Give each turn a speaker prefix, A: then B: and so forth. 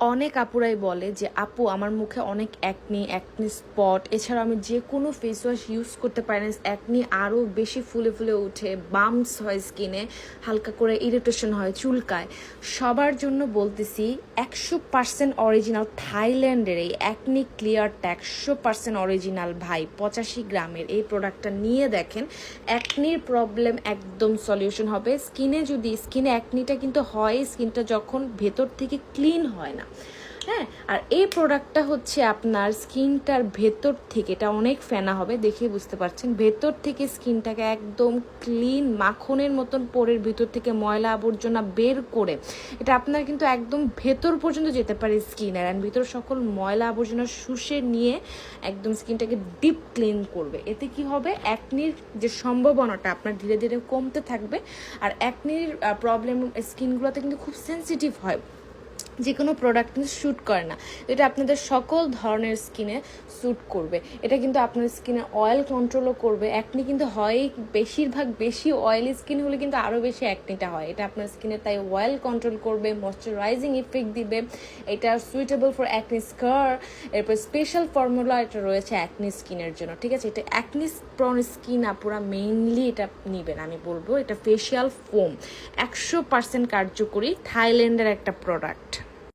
A: অনেক আপুরাই বলে যে, আপু, আমার মুখে অনেক অ্যাকনি অ্যাকনি স্পট এছাড়া আমি যে কোনো ফেস ওয়াশ ইউজ করতে পারি না। অ্যাকনি আরও বেশি ফুলে ফুলে উঠে বাম্পস হয় স্কিনে হালকা করে ইরিটেশন হয়, চুলকায়। সবার জন্য বলতেছি, একশো পার্সেন্ট অরিজিনাল থাইল্যান্ডের এই অ্যাকনি ক্লিয়ারটা একশো পার্সেন্ট অরিজিনাল ভাই, পঁচাশি গ্রামের। এই প্রোডাক্টটা নিয়ে দেখেন অ্যাকনির প্রবলেম একদম সলিউশন হবে। স্কিনে যদি স্কিনে অ্যাকনিটা কিন্তু হয় স্কিনটা যখন ভেতর থেকে ক্লিন হয় না হ্যাঁ আর এই প্রোডাক্টটা হচ্ছে আপনার স্কিনটার ভেতর থেকে, এটা অনেক ফেনা হবে দেখে বুঝতে পারছেন। ভেতর থেকে স্কিনটাকে একদম ক্লিন মাখনের মতন পোরের ভিতর থেকে ময়লা আবর্জনা বের করে, এটা আপনার কিন্তু একদম ভেতর পর্যন্ত যেতে পারে স্কিনের অ্যান্ড ভিতর সকল ময়লা আবর্জনা শুষে নিয়ে একদম স্কিনটাকে ডিপ ক্লিন করবে। এতে কি হবে? অ্যাকনির যে সম্ভাবনাটা আপনার ধীরে ধীরে কমতে থাকবে। আর অ্যাকনির প্রবলেম স্কিনগুলোতে কিন্তু খুব সেন্সিটিভ হয়। যে কোনো প্রোডাক্ট কিন্তু শ্যুট করে না। এটা আপনাদের সকল ধরনের স্কিনে স্যুট করবে। এটা কিন্তু আপনার স্কিনে অয়েল কন্ট্রোলও করবে। অ্যাকনি কিন্তু হয় বেশিরভাগ বেশি অয়েলি স্কিন হলে কিন্তু আরও বেশি অ্যাকনিটা হয়। এটা আপনার স্কিনে তাই অয়েল কন্ট্রোল করবে ময়শ্চারাইজিং ইফেক্ট দিবে। এটা সুইটেবল ফর অ্যাকনি স্কার এরপর স্পেশাল ফর্মুলা এটা রয়েছে অ্যাকনি স্কিনের জন্য। ঠিক আছে? এটা অ্যাকনি প্রন স্কিন আপুরা মেইনলি এটা নেবেন, আমি বলব। এটা ফেশিয়াল ফোম একশো পার্সেন্ট কার্যকরী থাইল্যান্ডের একটা প্রোডাক্ট